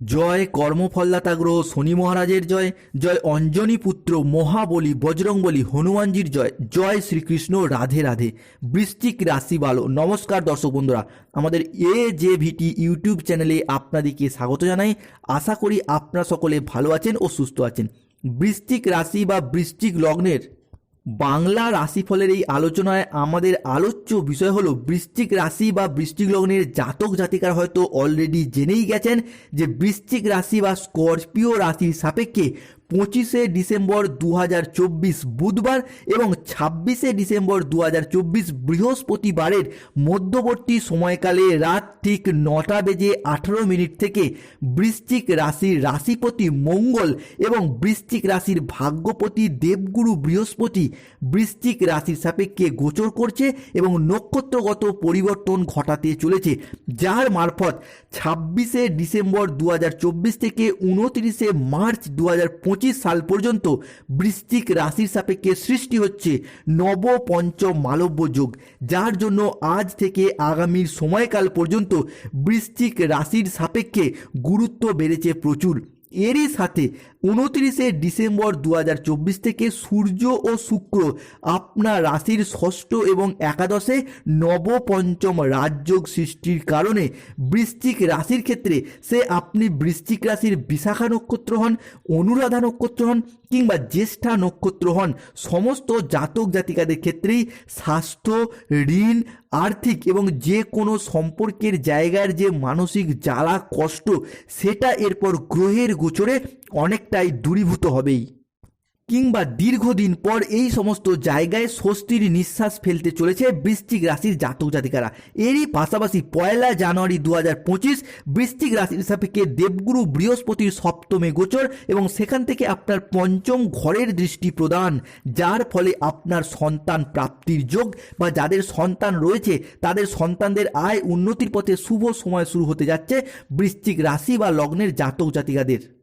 জয় কর্মফলদাতা গ্রহ শনি মহারাজের জয় জয় অঞ্জনী পুত্র মহাবলী বজরংবলী হনুমানজির জয় জয় শ্রীকৃষ্ণ রাধে রাধে। বৃষ্টিক রাশি বালো নমস্কার দর্শক বন্ধুরা। আমাদের এ জে ভিটি ইউটিউব চ্যানেলে আপনাদেরকে স্বাগত জানাই। আশা করি আপনারা সকলে ভালো আছেন ও সুস্থ আছেন। বৃষ্টিক রাশি বা বৃষ্টিক লগ্নের বাংলা রাশিফলের এই আলোচনায় আমাদের আলোচ্য বিষয় হলো বৃশ্চিক রাশি বা বৃষ্টিক লগ্নের জাতক জাতিকার হয়তো অলরেডি জেনেই গেছেন যে বৃশ্চিক রাশি বা স্করপিও রাশির সাপেক্ষে পঁচিশে ডিসেম্বর দু হাজার চব্বিশ বুধবার এবং ছাব্বিশে ডিসেম্বর দু হাজার চব্বিশ বৃহস্পতিবারের মধ্যবর্তী সময়কালে রাত ঠিক নটা বেজে আঠারো মিনিট থেকে বৃশ্চিক রাশির রাশিপতি মঙ্গল এবং বৃশ্চিক রাশির ভাগ্যপতি দেবগুরু বৃহস্পতি বৃশ্চিক রাশির সাপেক্ষে গোচর করছে এবং নক্ষত্রগত পরিবর্তন ঘটাতে চলেছে, যার মারফত ছাব্বিশে ডিসেম্বর দু হাজার চব্বিশ থেকে উনতিরিশে মার্চ দু সাল পর্যন্ত বৃশ্চিক রাশির সাপেক্ষে সৃষ্টি হচ্ছে নব পঞ্চ মালব্য যুগ, যার জন্য আজ থেকে আগামীর সময়কাল পর্যন্ত বৃশ্চিক রাশির সাপেক্ষে গুরুত্ব বেড়েছে প্রচুর। এরই সাথে উনত্রিশে ডিসেম্বর দু হাজার চব্বিশ থেকে সূর্য ও শুক্র আপনার রাশির ষষ্ঠ এবং একাদশে নবপঞ্চম রাজযোগ সৃষ্টির কারণে বৃশ্চিক রাশির ক্ষেত্রে সে আপনি বৃশ্চিক রাশির বিশাখা নক্ষত্র হন, অনুরাধা নক্ষত্র হন কিংবা জ্যেষ্ঠা নক্ষত্র হন। সমস্ত জাতক জাতিকাদের ক্ষেত্রেই স্বাস্থ্য, ঋণ, আর্থিক এবং যে কোনো সম্পর্কের জায়গার যে মানসিক জ্বালা, কষ্ট, সেটা এরপর গ্রহের গোচরে অনেকটাই দূরীভূত হবেই। কিংবা দীর্ঘদিন পর এই সমস্ত জায়গায় স্বস্তির নিঃশ্বাস ফেলতে চলেছে বৃশ্চিক রাশির জাতক জাতিকারা। এরই পাশাপাশি পয়লা জানুয়ারি দু হাজার পঁচিশ বৃশ্চিক রাশির সাপেক্ষে দেবগুরু বৃহস্পতির সপ্তমে গোচর এবং সেখান থেকে আপনার পঞ্চম ঘরের দৃষ্টি প্রদান, যার ফলে আপনার সন্তান প্রাপ্তির যোগ বা যাদের সন্তান রয়েছে, তাদের সন্তানদের আয় উন্নতির পথে শুভ সময় শুরু হতে যাচ্ছে বৃশ্চিক রাশি বা লগ্নের জাতক জাতিকাদের।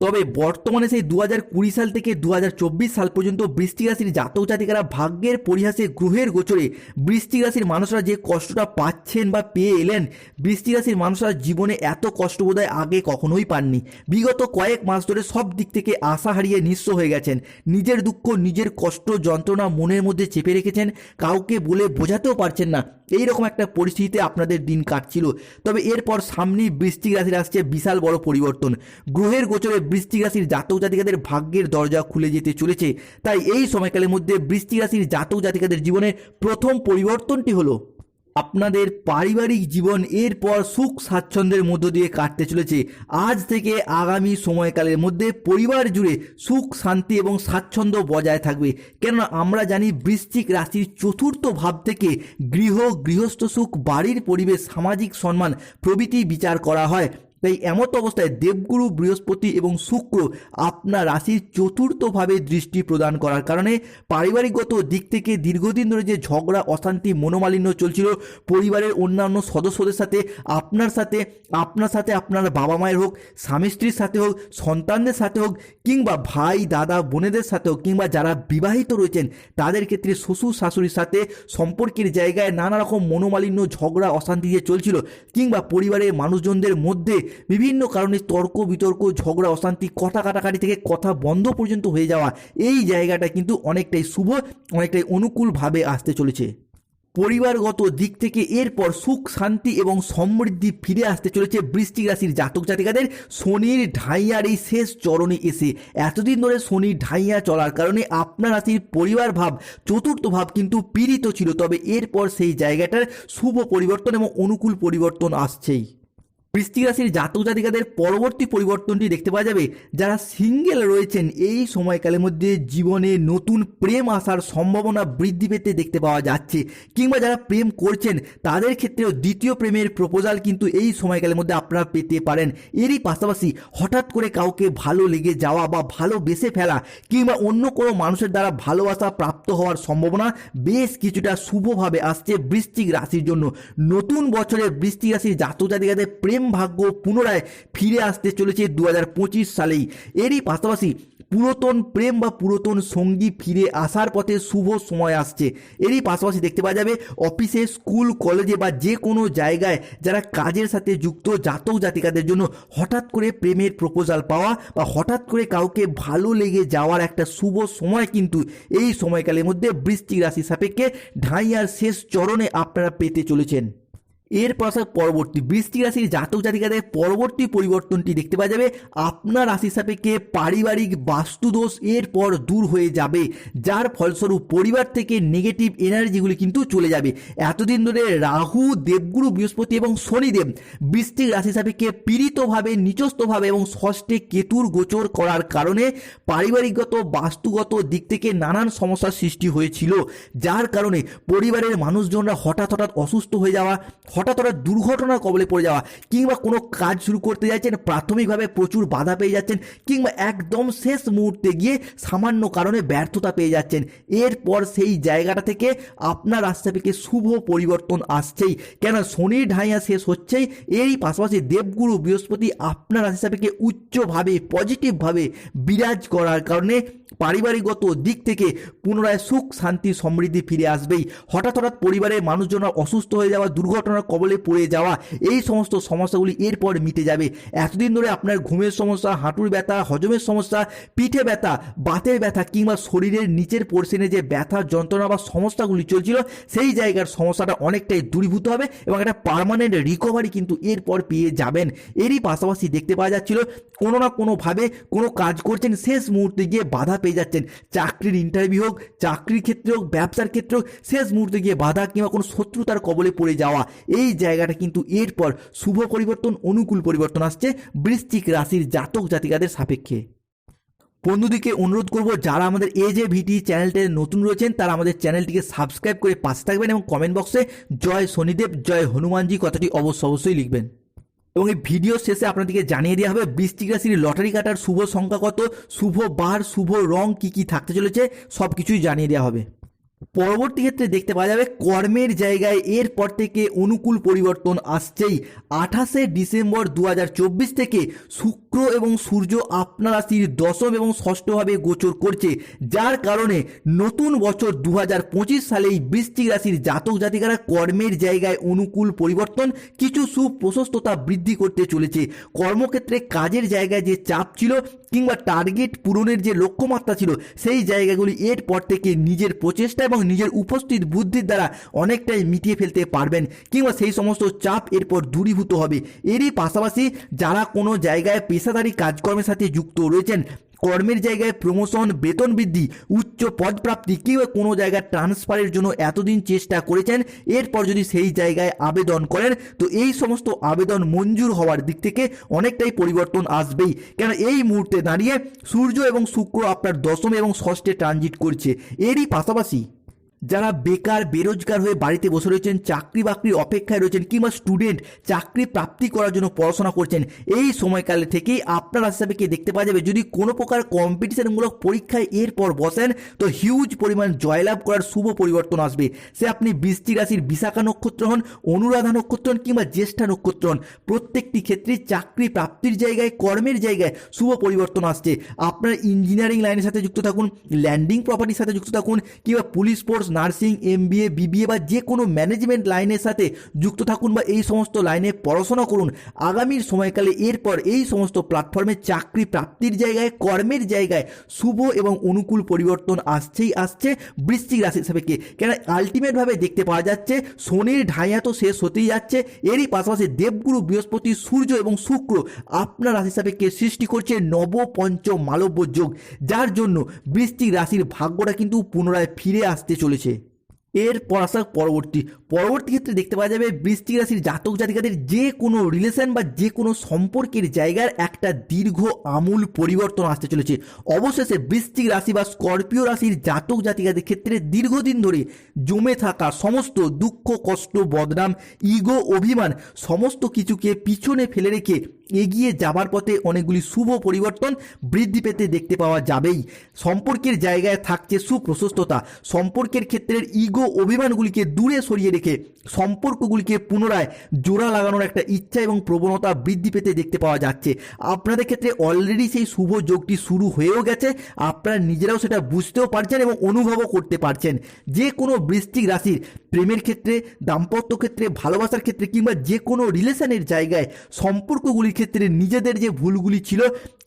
তবে বর্তমানে সেই দু হাজার কুড়ি সাল থেকে দু হাজার চব্বিশ সাল পর্যন্ত বৃষ্টি রাশির জাতক জাতিকারা ভাগ্যের পরিহাসে গ্রহের গোচরে বৃষ্টি রাশির মানুষরা যে কষ্টটা পাচ্ছেন বা পেয়ে এলেন বৃষ্টি রাশির মানুষরা জীবনে এত কষ্ট বোধহয় আগে কখনোই পাননি। বিগত কয়েক মাস ধরে সব দিক থেকে আশা হারিয়ে নিঃস্ব হয়ে গেছেন। নিজের দুঃখ, নিজের কষ্ট, যন্ত্রণা মনের মধ্যে চেপে রেখেছেন। কাউকে বলে বোঝাতেও পারছেন না। এই রকম একটা পরিস্থিতিতে আপনাদের দিন কাটছিল। তবে এরপর সামনেই বৃষ্টিক রাশির আসছে বিশাল বড় পরিবর্তন। গ্রহের গোচরে বৃষ্টিক রাশির জাতক জাতিকাদের ভাগ্যের দরজা খুলে যেতে চলেছে। তাই এই সময়কালের মধ্যে বৃষ্টিক রাশির জাতক জাতিকাদের জীবনে প্রথম পরিবর্তনটি হলো আপনাদের পারিবারিক জীবন এরপর সুখ স্বাচ্ছন্দ্যের মধ্য দিয়ে কাটতে চলেছে। আজ থেকে আগামী সময়কালের মধ্যে পরিবার জুড়ে সুখ, শান্তি এবং স্বাচ্ছন্দ্য বজায় থাকবে। কেননা আমরা জানি বৃশ্চিক রাশির চতুর্থ ভাব থেকে গৃহ, গৃহস্থ সুখ, বাড়ির পরিবেশ, সামাজিক সম্মান প্রভৃতি বিচার করা হয়। তাই এমত অবস্থায় দেবগুরু, বৃহস্পতি এবং শুক্র আপনার রাশির চতুর্থভাবে দৃষ্টি প্রদান করার কারণে পারিবারিকগত দিক থেকে দীর্ঘদিন ধরে যে ঝগড়া, অশান্তি, মনোমালিন্য চলছিল, পরিবারের অন্যান্য সদস্যদের সাথে, আপনার সাথে আপনার সাথে, আপনার বাবা মায়ের হোক, স্বামী স্ত্রীর সাথে হোক, সন্তানদের সাথে হোক, কিংবা ভাই, দাদা, বোনেদের সাথে হোক, কিংবা যারা বিবাহিত রয়েছেন, তাদের ক্ষেত্রে শ্বশুর, শাশুড়ির সাথে সম্পর্কের জায়গায় নানা রকম মনোমালিন্য, ঝগড়া, অশান্তি যে চলছিল, কিংবা পরিবারের মানুষজনদের মধ্যে বিভিন্ন কারণে তর্ক, বিতর্ক, ঝগড়া, অশান্তি, কথা কাটাকাটি থেকে কথা বন্ধ পর্যন্ত হয়ে যাওয়া এই জায়গাটা কিন্তু অনেকটাই শুভ, অনেকটাই অনুকূলভাবে আসতে চলেছে। পরিবারগত দিক থেকে এরপর সুখ, শান্তি এবং সমৃদ্ধি ফিরে আসতে চলেছে বৃষ্টিক রাশির জাতক জাতিকাদের। শনির ঢাইয়ার এই শেষ চরণে এসে এতদিন ধরে শনির ঢাইয়া চলার কারণে আপনার রাশির পরিবার ভাব, চতুর্থ ভাব কিন্তু পীড়িত ছিল। তবে এরপর সেই জায়গাটার শুভ পরিবর্তন এবং অনুকূল পরিবর্তন আসছেই। বৃষ্টিক রাশির জাতক জাতিকাদের পরবর্তী পরিবর্তনটি দেখতে পাওয়া যাবে। যারা সিঙ্গেল রয়েছেন, এই সময়কালের মধ্যে জীবনে নতুন প্রেম আসার সম্ভাবনা বৃদ্ধি পেতে দেখতে পাওয়া যাচ্ছে। কিংবা যারা প্রেম করছেন, তাদের ক্ষেত্রেও দ্বিতীয় প্রেমের প্রপোজাল কিন্তু এই সময়কালের মধ্যে আপনারা পেতে পারেন। এরই পাশাপাশি হঠাৎ করে কাউকে ভালো লেগে যাওয়া বা ভালোবেসে ফেলা কিংবা অন্য কোনো মানুষের দ্বারা ভালোবাসা প্রাপ্ত হওয়ার সম্ভাবনা বেশ কিছুটা শুভভাবে আসছে বৃষ্টিক রাশির জন্য। নতুন বছরে বৃশ্চিক রাশির জাতক জাতিকাদের প্রেম ভাগ্য পুনরায় ফিরে আসতে চলেছে দু হাজার পঁচিশ সালেই। এরই পাশাপাশি পুরাতন প্রেম বা পুরাতন সঙ্গী ফিরে আসার পথে শুভ সময় আসছে। এরই পাশাপাশি দেখতে পাওয়া যাবে, অফিসে, স্কুল, কলেজে বা যে কোনো জায়গায় যারা কাজের সাথে যুক্ত জাতক জাতিকাদের জন্য হঠাৎ করে প্রেমের প্রপোজাল পাওয়া বা হঠাৎ করে কাউকে ভালো লেগে যাওয়ার একটা শুভ সময় কিন্তু এই সময়কালের মধ্যে বৃষ্টি রাশি সাপেক্ষে ঢাইয়ার শেষ চরণে আপনারা পেতে চলেছেন। এর পাশে পরবর্তী বৃষ্টি রাশির জাতক জাতিকাদের পরবর্তী পরিবর্তনটি দেখতে পাওয়া যাবে। আপনার রাশি সাপেক্ষে পারিবারিক বাস্তুদোষ এরপর দূর হয়ে যাবে, যার ফলস্বরূপ পরিবার থেকে নেগেটিভ এনার্জিগুলি কিন্তু চলে যাবে। এতদিন ধরে রাহু, দেবগুরু, বৃহস্পতি এবং শনিদেব বৃষ্টিক রাশি সাপেক্ষে পীড়িতভাবে, নিচস্থভাবে এবং ষষ্ঠে কেতুর গোচর করার কারণে পারিবারিকগত, বাস্তুগত দিক থেকে নানান সমস্যার সৃষ্টি হয়েছিল, যার কারণে পরিবারের মানুষজনরা হঠাৎ হঠাৎ অসুস্থ হয়ে যাওয়া হঠাৎ হঠাৎ দুর্ঘটনার কবলে পড়ে যাওয়া, কিংবা কোনো কাজ শুরু করতে যাচ্ছেন, প্রাথমিকভাবে প্রচুর বাধা পেয়ে যাচ্ছেন, কিংবা একদম শেষ মুহূর্তে গিয়ে সামান্য কারণে ব্যর্থতা পেয়ে যাচ্ছেন। এরপর সেই জায়গাটা থেকে আপনার রাস্তা থেকে শুভ পরিবর্তন আসছেই। কেন শনির ঢাইয়া শেষ হচ্ছেই। এরই পাশাপাশি দেবগুরু বৃহস্পতি আপনার রাশি সাপেক্ষে উচ্চভাবে, পজিটিভভাবে বিরাজ করার কারণে পারিবারিকগত দিক থেকে পুনরায় সুখ, শান্তি, সমৃদ্ধি ফিরে আসবেই। হঠাৎ হঠাৎ পরিবারের মানুষজন অসুস্থ হয়ে যাওয়া, দুর্ঘটনার কবলে পড়ে যাওয়া এই সমস্ত সমস্যাগুলি এরপর মিটে যাবে। এতদিন ধরে আপনার ঘুমের সমস্যা, হাঁটুর ব্যথা, হজমের সমস্যা, পিঠে ব্যথা, বাতের ব্যথা কিংবা শরীরের নিচের পোর্শনে যে ব্যথা, যন্ত্রণা বা সমস্যাগুলি চলছিল, সেই জায়গার সমস্যাটা অনেকটাই দূরীভূত হবে এবং একটা পার্মানেন্ট রিকভারি কিন্তু এরপর পেয়ে যাবেন। এরই পাশাপাশি দেখতে পাওয়া যাচ্ছিল, কোনো না কোনোভাবে কোনো কাজ করছেন, শেষ মুহূর্তে গিয়ে বাধা পেয়ে যাচ্ছেন। চাকরির ইন্টারভিউ হোক, চাকরির ক্ষেত্রে হোক, ব্যবসার ক্ষেত্রে হোক, শেষ মুহূর্তে গিয়ে বাধা কিংবা কোনো শত্রুতার কবলে পড়ে যাওয়া। এই জায়গাটা কিন্তু এরপর শুভ পরিবর্তন, অনুকূল পরিবর্তন আসছে বৃশ্চিক রাশির জাতক জাতিকাদের সাপেক্ষে। বন্ধুদিকে অনুরোধ করব, যারা আমাদের এ যে ভিটি চ্যানেলটাতে নতুন রয়েছেন, তারা আমাদের চ্যানেলটিকে সাবস্ক্রাইব করে পাশে থাকবেন এবং কমেন্ট বক্সে জয় শনিদেব, জয় হনুমানজি কথাটি অবশ্য অবশ্যই লিখবেন। এবং এই ভিডিও শেষে আপনাদেরকে জানিয়ে দেওয়া হবে বৃষ্টিক রাশির লটারি কাটার শুভ সংখ্যা কত, শুভ বার, শুভ রং কি কি থাকতে চলেছে সব কিছুই জানিয়ে দেওয়া হবে। পরবর্তী ক্ষেত্রে দেখতে পাওয়া যাবে কর্মের জায়গায় এরপর থেকে অনুকূল পরিবর্তন আসছেই। আঠাশে ডিসেম্বর দু হাজার চব্বিশ থেকে শুক্র এবং সূর্য আপনার রাশির দশম এবং ষষ্ঠভাবে গোচর করছে, যার কারণে নতুন বছর দু হাজার পঁচিশ সালেই বৃশ্চিক রাশির জাতক জাতিকারা কর্মের জায়গায় অনুকূল পরিবর্তন, কিছু সুপ্রশস্ততা বৃদ্ধি করতে চলেছে। কর্মক্ষেত্রে কাজের জায়গায় যে চাপ ছিল কিংবা টার্গেট পূরণের যে লক্ষ্যমাত্রা ছিল, সেই জায়গাগুলি এরপর থেকে নিজের প্রচেষ্টা এবং নিজের উপস্থিত বুদ্ধির দ্বারা অনেকটাই মিটিয়ে ফেলতে পারবেন কিংবা সেই সমস্ত চাপ এরপর দূরীভূত হবে। এরই পাশাপাশি যারা কোনো জায়গায় পেশাদারি কাজকর্মের সাথে যুক্ত রয়েছেন। কর্মের জায়গায় প্রমোশন বেতন বৃদ্ধি, উচ্চ পদপ্রাপ্তি কিংবা কোনো জায়গায় ট্রান্সফারের জন্য এতদিন চেষ্টা করেছেন। এরপর যদি সেই জায়গায় আবেদন করেন, তো এই সমস্ত আবেদন মঞ্জুর হওয়ার দিক থেকে অনেকটাই পরিবর্তন আসবেই। কেন এই মুহূর্তে দাঁড়িয়ে সূর্য এবং শুক্র আপনার দশম এবং ষষ্ঠে ট্রানজিট করছে। এরই পাশাপাশি যারা বেকার, বেরোজগার হয়ে বাড়িতে বসে রয়েছেন, চাকরি বাকরির অপেক্ষায় রয়েছেন কিংবা স্টুডেন্ট চাকরি প্রাপ্তি করার জন্য পড়াশোনা করছেন, এই সময়কালে থেকেই আপনার হিসাবে কি দেখতে পাওয়া যাবে? যদি কোনো প্রকার কম্পিটিশনমূলক পরীক্ষায় এরপর বসেন, তো হিউজ পরিমাণ জয়লাভ করার শুভ পরিবর্তন আসবে। সে আপনি বৃষ্টি রাশির বিশাখা নক্ষত্র হন, অনুরাধা নক্ষত্র হন কিংবা জ্যেষ্ঠা নক্ষত্র হন, প্রত্যেকটি ক্ষেত্রে চাকরি প্রাপ্তির জায়গায়, কর্মের জায়গায় শুভ পরিবর্তন আসছে। আপনার ইঞ্জিনিয়ারিং লাইনের সাথে যুক্ত থাকুন ল্যান্ডিং প্রপার্টির সাথে যুক্ত থাকুন কিংবা police force nursing, MBA, BBA বা যে কোনো ম্যানেজমেন্ট লাইনের সাথে যুক্ত থাকুন বা এই সমস্ত লাইনে পড়াশোনা করুন। আগামীর সময়কালে এরপর এই সমস্ত প্ল্যাটফর্মে চাকরি প্রাপ্তির জায়গায়, কর্মের জায়গায় শুভ এবং অনুকূল পরিবর্তন আসছেই আসছে বৃশ্চিক রাশির সাপেক্ষে। কেন আলটিমেটভাবে দেখতে পাওয়া যাচ্ছে শনির ঢাইয়া তো শেষ হতেই যাচ্ছে। এরই পাশাপাশি দেবগুরু, বৃহস্পতি, সূর্য এবং শুক্র আপনার রাশি সাপেক্ষে সৃষ্টি করছে নব পঞ্চ মালব্য যোগ। যার জন্য বৃশ্চিক রাশির ভাগ্যটা কিন্তু পুনরায় ফিরে আসতে চলেছে। детей. পর আসা পরবর্তী পরবর্তী ক্ষেত্রে দেখতে পাওয়া যাবে বৃষ্টিক রাশির জাতক জাতিকাদের যে কোনো রিলেশন বা যে কোনো সম্পর্কের জায়গার একটা দীর্ঘ আমূল পরিবর্তন আসতে চলেছে। অবশেষে বৃষ্টিক রাশি বা স্করপিও রাশির জাতক জাতিকাদের ক্ষেত্রে দীর্ঘদিন ধরে জমে থাকা সমস্ত দুঃখ, কষ্ট, বদনাম ইগো অভিমান সমস্ত কিছুকে পিছনে ফেলে রেখে এগিয়ে যাবার পথে অনেকগুলি শুভ পরিবর্তন বৃদ্ধি পেতে দেখতে পাওয়া যাবেই। সম্পর্কের জায়গায় থাকছে সুপ্রশস্ততা। সম্পর্কের ক্ষেত্রের ইগো ইগো অভিমানগুলিকে দূরে সরিয়ে রেখে সম্পর্কগুলিকে পুনরায় জোড়া লাগানোর একটা ইচ্ছা এবং প্রবণতা বৃদ্ধি পেতে দেখতে পাওয়া যাচ্ছে। আপনাদের ক্ষেত্রে অলরেডি সেই শুভ যোগটি শুরু হয়েও গেছে। আপনারা নিজেরাও সেটা বুঝতেও পারছেন এবং অনুভবও করতে পারছেন। যে কোনো বৃষ্টিক রাশির প্রেমের ক্ষেত্রে, দাম্পত্য ক্ষেত্রে, ভালোবাসার ক্ষেত্রে কিংবা যে কোনো রিলেশনের জায়গায় সম্পর্কগুলির ক্ষেত্রে নিজেদের যে ভুলগুলি ছিল,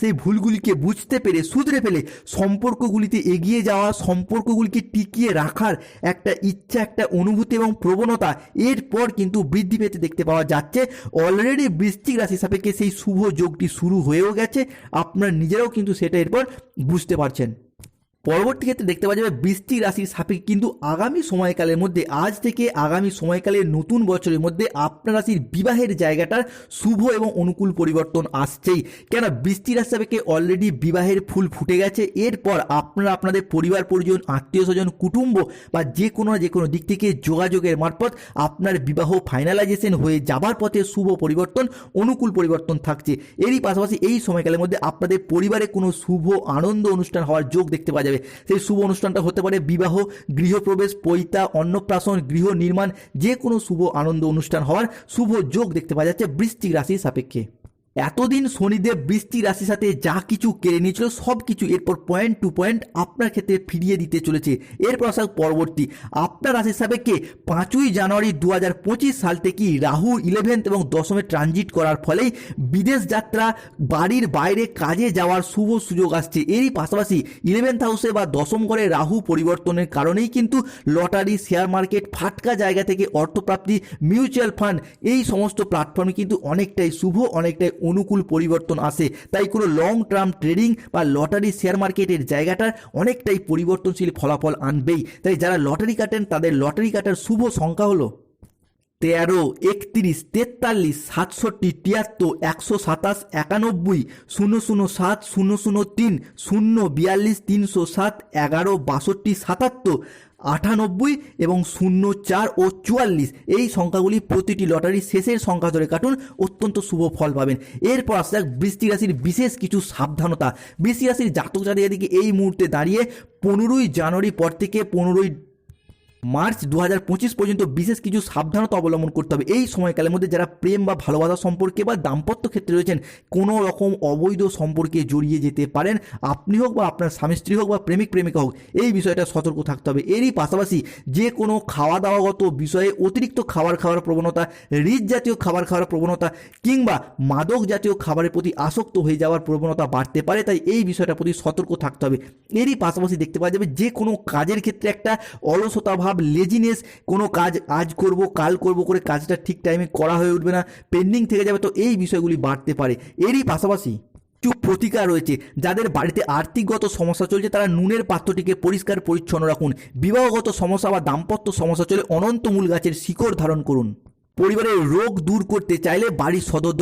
সেই ভুলগুলিকে বুঝতে পেরে, শুধরে ফেলে সম্পর্কগুলিতে এগিয়ে যাওয়া, সম্পর্কগুলিকে টিকিয়ে রাখার একটা ইচ্ছা একটা অনুভূতি এবং প্রবণতা, এরপর কিন্তু বৃদ্ধি পেতে দেখতে পাওয়া যাচ্ছে। অলরেডি বৃশ্চিক রাশি সাপেক্ষে সেই শুভ যোগটি শুরু হয়েও গেছে। আপনারা নিজেরাও কিন্তু সেটা এরপর বুঝতে পারছেন। পরবর্তী ক্ষেত্রে দেখতে পাওয়া যাবে বৃষ্টি রাশির সাপেক্ষে, কিন্তু আগামী সময়কালের মধ্যে, আজ থেকে আগামী সময়কালের নতুন বছরের মধ্যে আপনার রাশির বিবাহের জায়গাটার শুভ এবং অনুকূল পরিবর্তন আসছেই। কেন বৃষ্টি রাশি সাপেক্ষে অলরেডি বিবাহের ফুল ফুটে গেছে। এরপর আপনারা আপনাদের পরিবার, পরিজন, আত্মীয় স্বজন, কুটুম্ব বা যে কোনো যে কোনো দিক থেকে যোগাযোগের মারফত আপনার বিবাহ ফাইনালাইজেশন হয়ে যাবার পথে শুভ পরিবর্তন, অনুকূল পরিবর্তন থাকছে। এরই পাশাপাশি এই সময়কালের মধ্যে আপনাদের পরিবারে কোনো শুভ, আনন্দ অনুষ্ঠান হওয়ার যোগ দেখতে পাওয়া যাবে। সেই শুভ অনুষ্ঠানটা হতে পারে বিবাহ, গৃহপ্রবেশ, পৈতা, অন্নপ্রাশন, গৃহ নির্মাণ, যে কোনো শুভ আনন্দ অনুষ্ঠান হওয়ার শুভ যোগ দেখতে পাওয়া যাচ্ছে বৃষ্টিক রাশির সাপেক্ষে। এতদিন শনিদেব বৃষ্টি রাশির সাথে যা কিছু কেড়ে নিয়েছিল, সব কিছু এরপর পয়েন্ট টু পয়েন্ট আপনার ক্ষেত্রে ফিরিয়ে দিতে চলেছে। এরপর আসা পরবর্তী, আপনার রাশির সাপেক্ষে পাঁচই জানুয়ারি দু হাজার পঁচিশ সাল থেকে রাহু ইলেভেন্থ এবং দশমে ট্রানজিট করার ফলেই বিদেশ যাত্রা, বাড়ির বাইরে কাজে যাওয়ার শুভ সুযোগ আসছে। এরই পাশাপাশি ইলেভেন্থ হাউসে বা দশম ঘরে রাহু পরিবর্তনের কারণেই কিন্তু লটারি শেয়ার মার্কেট ফাটকা জায়গা থেকে অর্থপ্রাপ্তি মিউচুয়াল ফান্ড এই সমস্ত প্ল্যাটফর্মে কিন্তু অনেকটাই শুভ, অনেকটাই অনুকূল পরিবর্তন আসে। তাই কোনো লং টার্ম ট্রেডিং বা লটারি শেয়ার মার্কেটের জায়গাটার অনেকটাই পরিবর্তনশীল ফলাফল আনবেই। তাই যারা লটারি কাটেন, তাদের লটারি কাটার শুভ সংখ্যা হলো তেরো, একত্রিশ, তেতাল্লিশ, সাতষট্টি, তিয়াত্তর, একশো সাতাশ, একানব্বই, শূন্য শূন্য সাত, শূন্য শূন্য তিন, শূন্য বিয়াল্লিশ, তিনশো সাত, এগারো, বাষট্টি, সাতাত্তর। আটানব্বই এবং শূন্য চার ও চুয়াল্লিশ। এই সংখ্যাগুলি প্রতিটি লটারির শেষের সংখ্যা ধরে কাটুন, অত্যন্ত শুভ ফল পাবেন। এরপর আসা যাক বৃষ্টি রাশির বিশেষ কিছু সাবধানতা। বৃষ্টি রাশির জাতক জাতির দিকে এই মুহূর্তে দাঁড়িয়ে পনেরোই জানুয়ারি পর থেকে পনেরোই মার্চ দু হাজার পঁচিশ পর্যন্ত বিশেষ কিছু সাবধানতা অবলম্বন করতে হবে। এই সময়কালের মধ্যে যারা প্রেম বা ভালোবাসা সম্পর্কে বা দাম্পত্য ক্ষেত্রে রয়েছেন, কোনো রকম অবৈধ সম্পর্কে জড়িয়ে যেতে পারেন। আপনি হোক বা আপনার স্বামী স্ত্রী হোক বা প্রেমিক, প্রেমিকা হোক, এই বিষয়টা সতর্ক থাকতে হবে। এরই পাশাপাশি যে কোনো খাওয়া দাওয়াগত বিষয়ে অতিরিক্ত খাবার খাওয়ার প্রবণতা, রিচ জাতীয় খাবার খাওয়ার প্রবণতা কিংবা মাদক জাতীয় খাবারের প্রতি আসক্ত হয়ে যাওয়ার প্রবণতা বাড়তে পারে, তাই এই বিষয়টার প্রতি সতর্ক থাকতে হবে। এরই পাশাপাশি দেখতে পাওয়া যাবে যে কোনো কাজের ক্ষেত্রে একটা অলসতা ভাব লেজিনেস কোনো কাজ আজ করব, কাল করব করে কাজটা ঠিক টাইমে করা হয়ে উঠবে না পেন্ডিং থেকে যাবে, তো এই বিষয়গুলি বাড়তে পারে। এরই পাশাপাশি কিছু প্রতিকার রয়েছে, যাদের বাড়িতে আর্থিকগত সমস্যা চলছে, তারা নুনের পাত্রটিকে পরিষ্কার পরিচ্ছন্ন রাখুন। বিবাহগত সমস্যা বা দাম্পত্য সমস্যা চলে অনন্তমূল গাছের শিকড় ধারণ করুন। পরিবারের রোগ দূর করতে চাইলে বাড়ির সদস্য